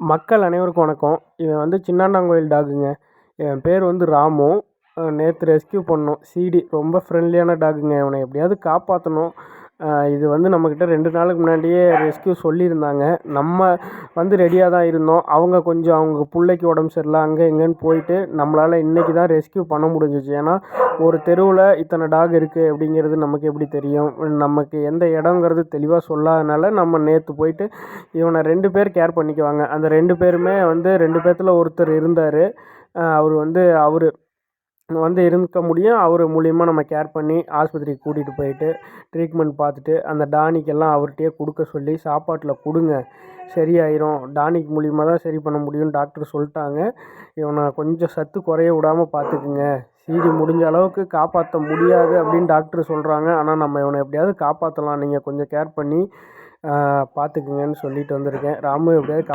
மக்கள் அனைவருக்கும் வணக்கம். இவன் வந்து சின்னாண்டாங்கோயில் டாக்குங்க என் பேர் வந்து ராமு. நேற்று ரெஸ்க்யூ பண்ணோம். சிடி ரொம்ப ஃப்ரெண்ட்லியான டாக்குங்க இவனை எப்படியாவது காப்பாற்றணும் இது வந்து நம்மக்கிட்ட ரெண்டு நாளுக்கு முன்னாடியே ரெஸ்க்யூ சொல்லியிருந்தாங்க. நம்ம வந்து ரெடியாக தான் இருந்தோம். அவங்க கொஞ்சம் அவங்க பிள்ளைக்கு உடம்பு சரியில்லை அங்கே இங்கேன்னு போயிட்டு நம்மளால் இன்றைக்கி தான் ரெஸ்க்யூ பண்ண முடிஞ்சிச்சு. ஏன்னா ஒரு தெருவில் இத்தனை டாக் இருக்குது அப்படிங்கிறது நமக்கு எப்படி தெரியும்? நமக்கு எந்த இடங்கிறது தெளிவாக சொல்லாதனால நம்ம நேற்று போயிட்டு இவனை ரெண்டு பேர் கேர் பண்ணிக்குவாங்க. அந்த ரெண்டு பேருமே வந்து ரெண்டு பேர்த்தில் ஒருத்தர் இருந்தார். அவர் வந்து அவர் வந்து இருக்க முடியும். அவர் மூலியமாக நம்ம கேர் பண்ணி ஆஸ்பத்திரிக்கு கூட்டிகிட்டு போயிட்டு ட்ரீட்மெண்ட் பார்த்துட்டு அந்த டானிக்கெல்லாம் அவர்கிட்டயே கொடுக்க சொல்லி சாப்பாட்டில் கொடுங்க. சரியாயிரும். டானிக் மூலியமாக தான் சரி பண்ண முடியும்னு டாக்டர் சொல்லிட்டாங்க. இவனை கொஞ்சம் சத்து குறைய விடாமல் பார்த்துக்குங்க. சீடி முடிஞ்ச அளவுக்கு காப்பாற்ற முடியாது அப்படின்னு டாக்டர் சொல்கிறாங்க ஆனால் நம்ம இவனை எப்படியாவது காப்பாற்றலாம் நீங்கள் கொஞ்சம் கேர் பண்ணி பார்த்துக்குங்கன்னு சொல்லிட்டு வந்திருக்கேன். ராமு எப்படியாவது காப்